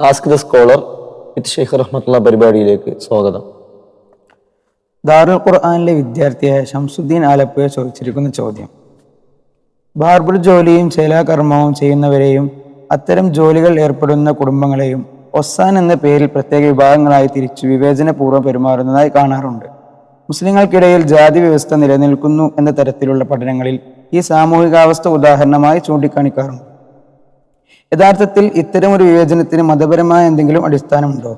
Ask the scholar with Sheikh Rahmathulla പരിപാടിയിലേക്ക് സ്വാഗതം. ദാറുൽ ഖുർആാനിലെ വിദ്യാർത്ഥിയായ ഷംസുദ്ദീൻ ആലപ്പുഴ ചോദിച്ചിരിക്കുന്ന ചോദ്യം. ബാർബർ ജോലിയും ശൈലാകർമ്മവും ചെയ്യുന്നവരെയും അത്തരം ജോലികൾ ഏർപ്പെടുന്ന കുടുംബങ്ങളെയും ഒസാൻ എന്ന പേരിൽ പ്രത്യേക വിഭാഗങ്ങളായി തിരിച്ചു വിവേചനപൂർവം പെരുമാറുന്നതായി കാണാറുണ്ട്. മുസ്ലിങ്ങൾക്കിടയിൽ ജാതി വ്യവസ്ഥ നിലനിൽക്കുന്നു എന്ന തരത്തിലുള്ള പഠനങ്ങളിൽ ഈ സാമൂഹികാവസ്ഥ ഉദാഹരണമായി ചൂണ്ടിക്കാണിക്കാറുണ്ട്. യഥാർത്ഥത്തിൽ ഇത്തരമൊരു വിവേചനത്തിന് മതപരമായ എന്തെങ്കിലും അടിസ്ഥാനമുണ്ടോ?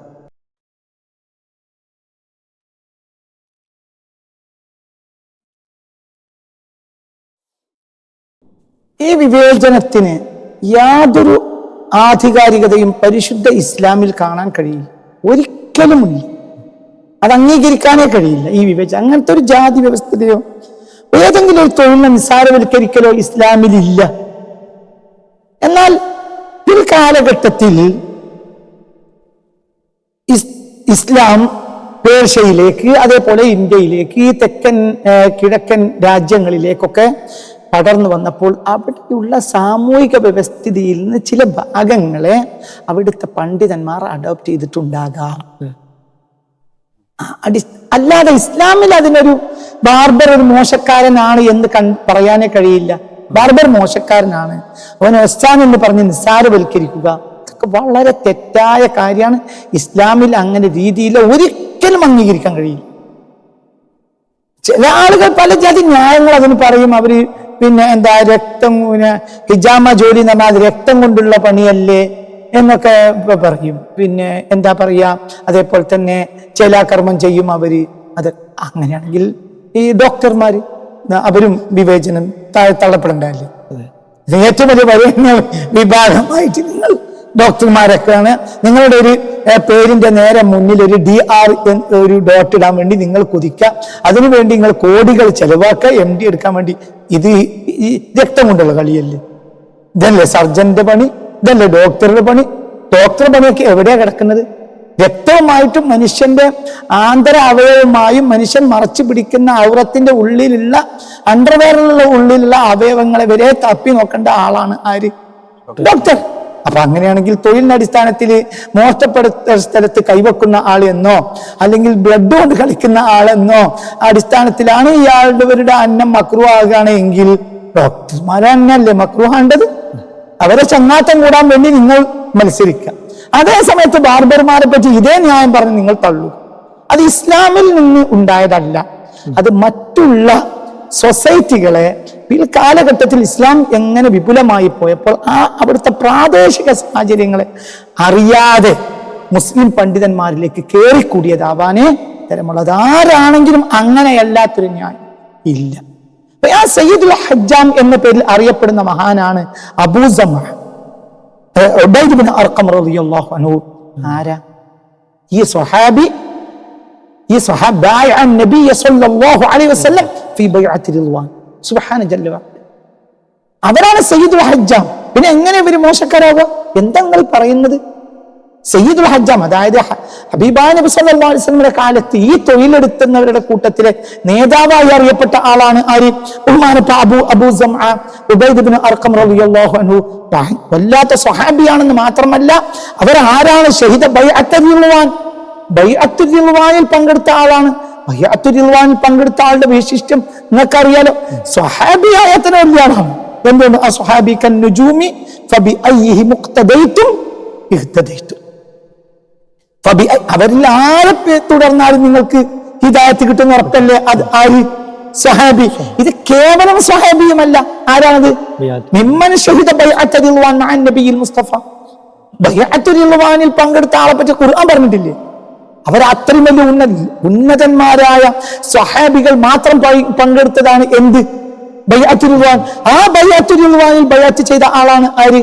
ഈ വിവേചനത്തിന് യാതൊരു ആധികാരികതയും പരിശുദ്ധ ഇസ്ലാമിൽ കാണാൻ കഴിയില്ല. ഒരിക്കലുമില്ല. അത് അംഗീകരിക്കാനേ കഴിയില്ല ഈ വിവേചനം. അങ്ങനത്തെ ഒരു ജാതി വ്യവസ്ഥതയോ ഏതെങ്കിലും ഒരു തൊഴിലിനെ നിസ്സാരവൽക്കരിക്കലോ ഇസ്ലാമിലില്ല. എന്നാൽ പിൽക്കാലഘട്ടത്തിൽ കാലഘട്ടത്തിൽ ഇസ്ലാം പേർഷ്യയിലേക്ക് അതേപോലെ ഇന്ത്യയിലേക്ക് ഈ തെക്കൻ കിഴക്കൻ രാജ്യങ്ങളിലേക്കൊക്കെ പടർന്നു വന്നപ്പോൾ അവിടെയുള്ള സാമൂഹിക വ്യവസ്ഥിതിയിൽ നിന്ന് ചില ഭാഗങ്ങളെ അവിടുത്തെ പണ്ഡിതന്മാർ അഡോപ്റ്റ് ചെയ്തിട്ടുണ്ടാകാം. അടി അല്ലാതെ ഇസ്ലാമിൽ അതിനൊരു ബാർബർ ഒരു മോശക്കാരനാണ് എന്ന് കൺ പറയാനേ കഴിയില്ല. ബാർബർ മോശക്കാരനാണ്. അവൻ ഒസ്താൻ എന്ന് പറഞ്ഞ് നിസ്സാരവൽക്കരിക്കുക. ഇതൊക്കെ വളരെ തെറ്റായ കാര്യമാണ്. ഇസ്ലാമിൽ അങ്ങനെ രീതിയിൽ ഒരിക്കലും അംഗീകരിക്കാൻ കഴിയില്ല. ചില ആളുകൾ പല ജാതി ന്യായങ്ങൾ അതിന് പറയും. അവർ പിന്നെ എന്താ രക്തം പിന്നെ ഹിജാമ ജോലി എന്ന് പറഞ്ഞാൽ രക്തം കൊണ്ടുള്ള പണിയല്ലേ എന്നൊക്കെ പറയും. പിന്നെ എന്താ പറയാ അതേപോലെ തന്നെ ചേലാകർമ്മം ചെയ്യും അവർ. അത് അങ്ങനെയാണെങ്കിൽ ഈ ഡോക്ടർമാര് ന- അവരും വിവേചനം താഴെ തള്ളപ്പെടണ്ടല്ലേ ഇത് ഏറ്റവും വലിയ വരുന്ന വിഭാഗമായിട്ട് നിങ്ങൾ ഡോക്ടർമാരൊക്കെയാണ്. നിങ്ങളുടെ ഒരു പേരിന്റെ നേരെ മുന്നിൽ ഒരു ഡി ആർ ഒരു ഡോട്ട് ഇടാൻ വേണ്ടി നിങ്ങൾ കുതിക്കുക. അതിനുവേണ്ടി നിങ്ങൾ കോടികൾ ചെലവാക്കുക എം ഡി എടുക്കാൻ വേണ്ടി. ഇത് ഈ- ഈ രക്തം കൊണ്ടുള്ള കളിയല്ലേ? ഇതല്ലേ സർജന്റെ പണി? ഇതല്ലേ ഡോക്ടറുടെ പണി? ഡോക്ടറുടെ പണിയൊക്കെ എവിടെയാണ് കിടക്കുന്നത്? രക്തവുമായിട്ടും മനുഷ്യന്റെ ആന്തര അവയവമായും മനുഷ്യൻ മറച്ചു പിടിക്കുന്ന ഔറത്തിന്റെ ഉള്ളിലുള്ള അണ്ടർവെയറിലുള്ള ഉള്ളിലുള്ള അവയവങ്ങളെ വരെ തപ്പി നോക്കേണ്ട ആളാണ് ആര്? ഡോക്ടർ. അപ്പൊ അങ്ങനെയാണെങ്കിൽ തൊഴിലിന്റെ അടിസ്ഥാനത്തിൽ മോഷ്ടപ്പെടുത്ത സ്ഥലത്ത് കൈവെക്കുന്ന ആൾ എന്നോ അല്ലെങ്കിൽ ബ്ലഡ് കൊണ്ട് കളിക്കുന്ന ആളെന്നോ അടിസ്ഥാനത്തിലാണ് ഇയാളുടെ അന്നം മക്രുവാകുകയാണ് എങ്കിൽ ഡോക്ടർമാരെ അന്നല്ലേ മക്രുവാണ്ടത്? അവരെ ചങ്ങാത്തം കൂടാൻ വേണ്ടി നിങ്ങൾ മത്സരിക്കുക അതേ സമയത്ത് ബാർബർമാരെ പറ്റി ഇതേ ന്യായം പറഞ്ഞ് നിങ്ങൾ തള്ളു. അത് ഇസ്ലാമിൽ നിന്ന് ഉണ്ടായതല്ല. അത് മറ്റുള്ള സൊസൈറ്റികളെ പിൽക്കാലഘട്ടത്തിൽ ഇസ്ലാം എങ്ങനെ വിപുലമായി പോയപ്പോൾ ആ അവിടുത്തെ പ്രാദേശിക സാഹചര്യങ്ങളെ അറിയാതെ മുസ്ലിം പണ്ഡിതന്മാരിലേക്ക് കയറിക്കൂടിയതാവാനേ തരമുള്ളത് ആരാണെങ്കിലും അങ്ങനെയല്ലാത്തൊരു ന്യായം ഇല്ല. ആ സയ്യിദുൽ ഹജ്ജാം എന്ന പേരിൽ അറിയപ്പെടുന്ന മഹാനാണ് അബൂസമ റളിയല്ലാഹു അൻഹു. ആരാ? ഈ സ്വഹാബി ഈ നബിയ സല്ലല്ലാഹു അലൈഹി വസല്ലം ഫീ അവരാണ് പിന്നെ എങ്ങനെ ഇവർ മോശക്കാരാവുക? എന്താ നിങ്ങൾ പറയുന്നത്? സയ്യിദുൽ ഹജ്ജാം അതായത് ഹബീബാ നബി സല്ലല്ലാഹു അലൈഹി വസല്ലമയുടെ കാലത്ത് ഈ തൊഴിലെടുക്കുന്നവരുടെ കൂട്ടത്തിലെ നേതാവായി അറിയപ്പെട്ട ആളാണ് ആര്? ബഹുമാനപ്പെട്ട അബു സംഅ ഉബൈദ് ഇബ്നു അർഖം റളിയല്ലാഹു അൻഹു. വല്ലാത്ത സ്വഹാബിയാണെന്ന് മാത്രമല്ല അവർ അവരാരാണ് ഷഹീദ ബൈഅത്തുൽ റിദ്വാൻ ബൈഅത്തുൽ റിദ്വാനിൽ പങ്കെടുത്ത ആളാണ്. ബൈഅത്തുൽ റിദ്വാനിൽ പങ്കെടുത്ത ആളുടെ വൈശിഷ്ട്യം നിങ്ങൾക്കറിയാലോ? സ്വഹാബിയായ തന്നെ വലിയ എന്തുകൊണ്ട്? ആ സ്വഹാബി കൻ നുജൂമി ഫബി അയ്യിഹി മുഖ്തദൈതും ഇഹ്തദൈതും. ഫബി അവരിൽ ആരെ തുടർന്നാലും നിങ്ങൾക്ക് ഹിദായത്ത് കിട്ടുന്ന ഉറപ്പല്ലേ? അത് ആര്? സഹാബി ഇത് കേവലം സഹാബിയുമല്ല ആരാണത്. മിമ്മൻ ഷഹിദ നബിയിൽ മുസ്തഫ. പങ്കെടുത്ത ആളെ പറ്റി ഖുർആൻ പറഞ്ഞിട്ടില്ലേ? അവർ അത്രയും വലിയ ഉന്നത ഉന്നതന്മാരായ സഹാബികൾ മാത്രം പങ്കെടുത്തതാണ് എന്ത്? ബൈഅത്തു റിദ്വാൻ. ആ ബൈഅത്തു റിദ്വാനിൽ ബൈഅത്ത് ചെയ്ത ആളാണ് ആര്?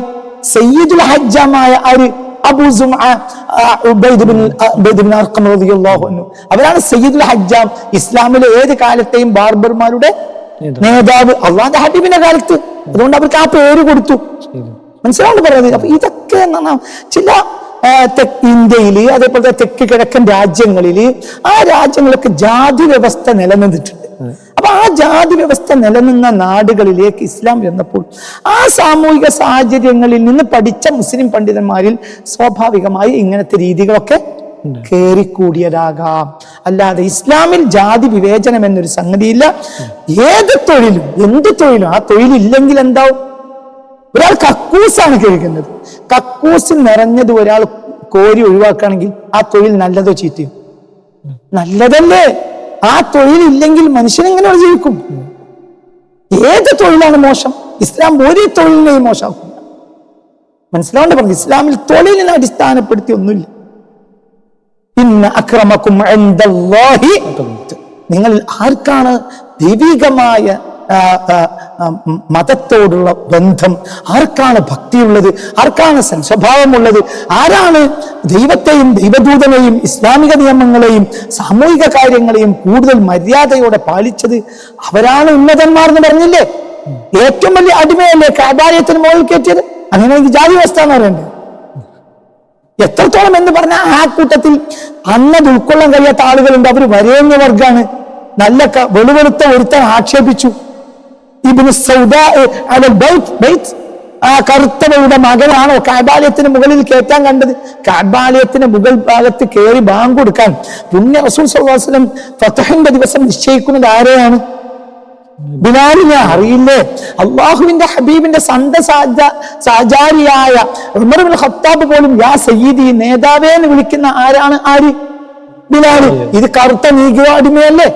സയ്യിദുൽ ഹജ്ജമായ ആര്? അബൂ അവരാണ് സയ്യിദുൽ ഹജ്ജാം. ഇസ്ലാമിലെ ഏത് കാലത്തെയും ബാർബർമാരുടെ നേതാവ് അള്ളാന്റെ ഹബീബിന്റെ കാലത്ത്. അതുകൊണ്ട് അവർക്ക് ആ പേര് കൊടുത്തു. മനസ്സിലാണ്ട് പറയുന്നത്? അപ്പൊ ഇതൊക്കെ എന്നാ ചില ഇന്ത്യയിൽ അതേപോലെ തെക്ക് കിഴക്കൻ രാജ്യങ്ങളിൽ ആ രാജ്യങ്ങളൊക്കെ ജാതി വ്യവസ്ഥ നിലനിന്നിട്ടുണ്ട്. അപ്പൊ ആ ജാതി വ്യവസ്ഥ നിലനിന്ന നാടുകളിലേക്ക് ഇസ്ലാം വന്നപ്പോൾ ആ സാമൂഹിക സാഹചര്യങ്ങളിൽ നിന്ന് പഠിച്ച മുസ്ലിം പണ്ഡിതന്മാരിൽ സ്വാഭാവികമായി ഇങ്ങനത്തെ രീതികളൊക്കെ കയറിക്കൂടിയതാകാം അല്ലാതെ ഇസ്ലാമിൽ ജാതി വിവേചനം എന്നൊരു സംഗതിയില്ല. ഏത് തൊഴിലും എന്ത് തൊഴിലും ആ തൊഴിലില്ലെങ്കിൽ എന്താവും? ഒരാൾ കക്കൂസാണ് കഴിക്കുന്നത് കക്കൂസ് നിറഞ്ഞത് ഒരാൾ കോരി ഒഴിവാക്കുകയാണെങ്കിൽ ആ തൊഴിൽ നല്ലതോ ചീത്തയോ? നല്ലതല്ലേ? ആ തൊഴിലില്ലെങ്കിൽ മനുഷ്യൻ എങ്ങനെ ജീവിക്കും? ഏത് തൊഴിലാണ് മോശം? ഇസ്ലാം ഒരു തൊഴിലിനെയും മോശമാക്കും. മനസ്സിലാവേണ്ട പറഞ്ഞു ഇസ്ലാമിൽ തൊഴിലിനെ അടിസ്ഥാനപ്പെടുത്തി ഒന്നുമില്ല. ഇന്ന അക്രമക്കും നിങ്ങളിൽ ആർക്കാണ് ദൈവികമായ മതത്തോടുള്ള ബന്ധം. ആർക്കാണ് ഭക്തിയുള്ളത്? ആർക്കാണ് സൽസ്വഭാവമുള്ളത് ആരാണ് ദൈവത്തെയും ദൈവദൂതനെയും ഇസ്ലാമിക നിയമങ്ങളെയും സാമൂഹിക കാര്യങ്ങളെയും കൂടുതൽ മര്യാദയോടെ പാലിച്ചത് അവരാണ് ഉന്നതന്മാർ എന്ന് പറഞ്ഞില്ലേ? ഏറ്റവും വലിയ അടിമയല്ലേ കാബാലയത്തിന് മുകളിൽ കയറ്റിയത്? അങ്ങനെയെങ്കിൽ ജാതി വ്യവസ്ഥ എന്ന് പറയണ്ടേ എത്രത്തോളം എന്ന് പറഞ്ഞാൽ ആ കൂട്ടത്തിൽ അന്നത് ഉൾക്കൊള്ളാൻ കഴിയാത്ത ആളുകളുണ്ട്. അവർ വരേണ്യ നല്ല വെളുവെളുത്ത ഒരുത്തൻ ആക്ഷേപിച്ചു. ഇബിന് ബൈത്ത് ആ കറുത്തവയുടെ മകനാണോ കാബാലയത്തിന് മുകളിൽ കയറ്റാൻ കണ്ടത്? കാബാലയത്തിന് മുകൾ ഭാഗത്ത് കയറി ബാങ്ക് കൊടുക്കാൻ. പുണ്യ റസൂൽ സല്ലാസ്ലം ഫത്തഹിന്റെ ദിവസം നിശ്ചയിക്കുന്നത് ആരെയാണ്? ബിലാലിനെ. അറിയില്ലേ? അള്ളാഹുവിന്റെ ഹബീബിന്റെ സന്ത സാചാരിയായ ഇബ്നുൽ ഖത്താബ് പോലും യാ സയ്യിദി നേതാവേ എന്ന് വിളിക്കുന്ന ആരാണ്? ആര്? ഇത് കറുത്ത നീഗോ അടിമയല്ലേ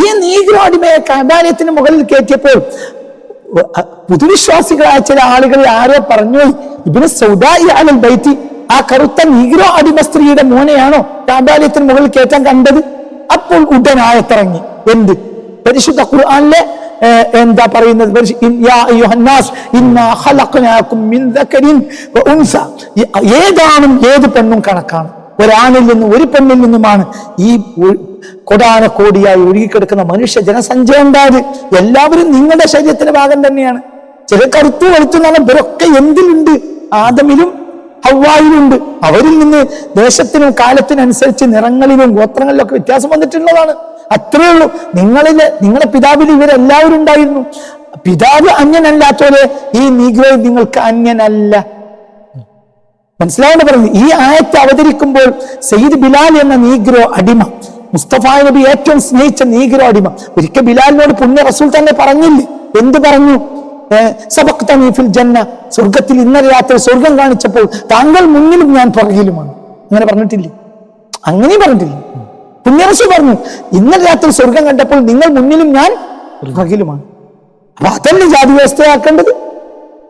ഈ നീഗ്രോടിമയെ കാബാലയത്തിന് മുകളിൽ കയറ്റിയപ്പോൾ പുതുവിശ്വാസികളായ ചില ആളുകൾ ആരോ പറഞ്ഞു ഇബിന് സൗദായി ബൈത്തി ആ കറുത്ത നീഗ്രോ അടിമ സ്ത്രീയുടെ മോനെയാണോ കാബാലയത്തിന് മുകളിൽ കയറ്റാൻ കണ്ടത്? അപ്പോൾ ഉടനായത്തിറങ്ങി. എന്ത്? പരിശുദ്ധ ഖുർആാനിലെ എന്താ പറയുന്നത്? ഏതാണും ഏത് പെണ്ണും കണക്കാണ്. ഒരാണിൽ നിന്നും ഒരു പെണ്ണിൽ നിന്നുമാണ് ഈ ഒ- കൊടാന കോടിയായി ഒഴുകിക്കിടക്കുന്ന മനുഷ്യ ജനസഞ്ചയം ഉണ്ടായത്. എല്ലാവരും നിങ്ങളുടെ ശരീരത്തിന്റെ ഭാഗം തന്നെയാണ്. ചില കറുത്തു വെളുത്തു നല്ല ഇവരൊക്കെ എന്തിലുണ്ട്? ആദമിലും ഹവായിലുണ്ട്. അവരിൽ നിന്ന് ദേശത്തിനും കാലത്തിനനുസരിച്ച് നിറങ്ങളിലും ഗോത്രങ്ങളിലും ഒക്കെ വ്യത്യാസം വന്നിട്ടുള്ളതാണ്. അത്രേ ഉള്ളൂ. നിങ്ങളിൽ നിങ്ങളുടെ പിതാവിൽ ഇവരെല്ലാവരും ഉണ്ടായിരുന്നു. പിതാവ് അന്യനല്ലാത്തവരെ ഈ നീഗ്രോ നിങ്ങൾക്ക് അന്യനല്ല. മനസ്സിലാവുന്ന പറഞ്ഞു ഈ ആയത്ത് അവതരിക്കുമ്പോൾ സയ്യിദ് ബിലാൽ എന്ന നീഗ്രോ അടിമ മുസ്തഫ നബി ഏറ്റവും സ്നേഹിച്ച നീഗ്രോ അടിമ. ഒരിക്കൽ ബിലാലിനോട് പുണ്യ റസൂൽ തന്നെ പറഞ്ഞില്ലേ? എന്ത് പറഞ്ഞു? സബക്തനീ ഫിൽ ജന്ന സ്വർഗത്തിൽ ഇന്നലെ രാത്രി സ്വർഗം കാണിച്ചപ്പോൾ താങ്കൾ മുന്നിലും ഞാൻ പുറകിലുമാണ്. അങ്ങനെ പറഞ്ഞിട്ടില്ലേ? അങ്ങനെയും പറഞ്ഞിട്ടില്ല? പുണ്യ റസൂൽ പറഞ്ഞു ഇന്നലെ രാത്രി സ്വർഗം കണ്ടപ്പോൾ നിങ്ങൾ മുന്നിലും ഞാൻ പുറകിലുമാണ്. അപ്പൊ അതല്ലേ ജാതി വ്യവസ്ഥയാക്കേണ്ടത്?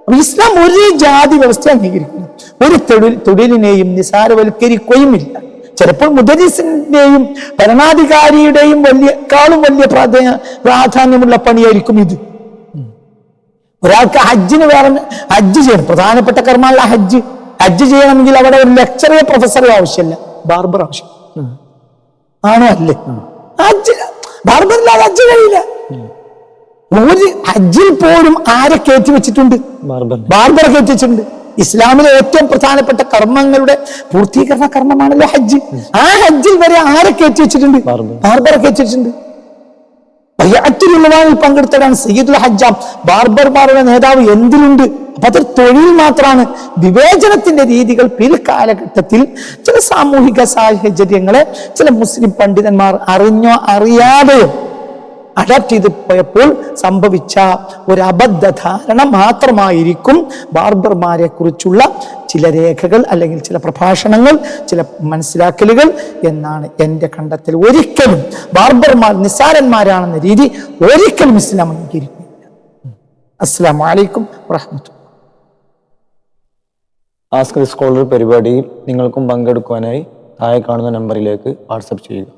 അപ്പൊ ഇസ്ലാം ഒരു ജാതി വ്യവസ്ഥ അംഗീകരിക്കുന്നു. ഒരു തൊഴിൽ തൊഴിലിനെയും നിസാരവൽക്കരിക്കുകയും ഇല്ല ചിലപ്പോൾ മുദരിസിന്റെയും ഭരണാധികാരിയുടെയും വലിയ കാളും വലിയ പ്രാധാന്യ പ്രാധാന്യമുള്ള പണിയായിരിക്കും ഇത്. ഒരാൾക്ക് ഹജ്ജിന് വേറെ ഹജ്ജ് ചെയ്യണം. പ്രധാനപ്പെട്ട കർമ്മമുള്ള ഹജ്ജ്. ഹജ്ജ് ചെയ്യണമെങ്കിൽ അവിടെ ഒരു ലെക്ചറോ പ്രൊഫസറോ ആവശ്യമില്ല. ബാർബർ ആവശ്യം. ആണോ അല്ലേ? ഹജ്ജ് ബാർബറില്ലാതെ ഹജ്ജ് കഴിയില്ല. ഒരു ഹജ്ജിൽ പോലും ആരെ കയറ്റി വെച്ചിട്ടുണ്ട്? ബാർബർ കയറ്റി വെച്ചിട്ടുണ്ട്. ഇസ്ലാമിലെ ഏറ്റവും പ്രധാനപ്പെട്ട കർമ്മങ്ങളുടെ പൂർത്തീകരണ കർമ്മമാണല്ലോ ഹജ്ജ്. ആ ഹജ്ജിൽ വരെ ആരെ കയറ്റി വെച്ചിട്ടുണ്ട്? ബാർബർ. കയറ്റി വെച്ചിട്ടുണ്ട്. ിൽ പങ്കെടുത്തതാണ് സയ്യിദുൽ ഹജ്ജാം. ബാർബർമാരുടെ നേതാവ് എന്തിലുണ്ട് അപ്പൊ അതൊരു തൊഴിൽ മാത്രമാണ്. വിവേചനത്തിന്റെ രീതികൾ പിൽക്കാലഘട്ടത്തിൽ ചില സാമൂഹിക സാഹചര്യങ്ങളെ ചില മുസ്ലിം പണ്ഡിതന്മാർ അറിഞ്ഞോ അറിയാതെയോ അഡാപ്റ്റ് ചെയ്ത് പോയപ്പോൾ സംഭവിച്ച ഒരു അബദ്ധ ധാരണ മാത്രമായിരിക്കും ബാർബർമാരെ കുറിച്ചുള്ള ചില രേഖകൾ അല്ലെങ്കിൽ ചില പ്രഭാഷണങ്ങൾ ചില മനസ്സിലാക്കലുകൾ എന്നാണ് എന്റെ കണ്ടെത്തൽ. ഒരിക്കലും ബാർബർമാർ നിസ്സാരന്മാരാണെന്ന രീതി ഒരിക്കലും ഇസ്ലാം അംഗീകരിക്കുന്നില്ല. അസ്സാം വലൈക്കും വാഹമത്തു ആസ്കർ സ്കോളർ പരിപാടിയിൽ നിങ്ങൾക്കും പങ്കെടുക്കുവാനായി താഴെ കാണുന്ന നമ്പറിലേക്ക് വാട്സപ്പ് ചെയ്യുക.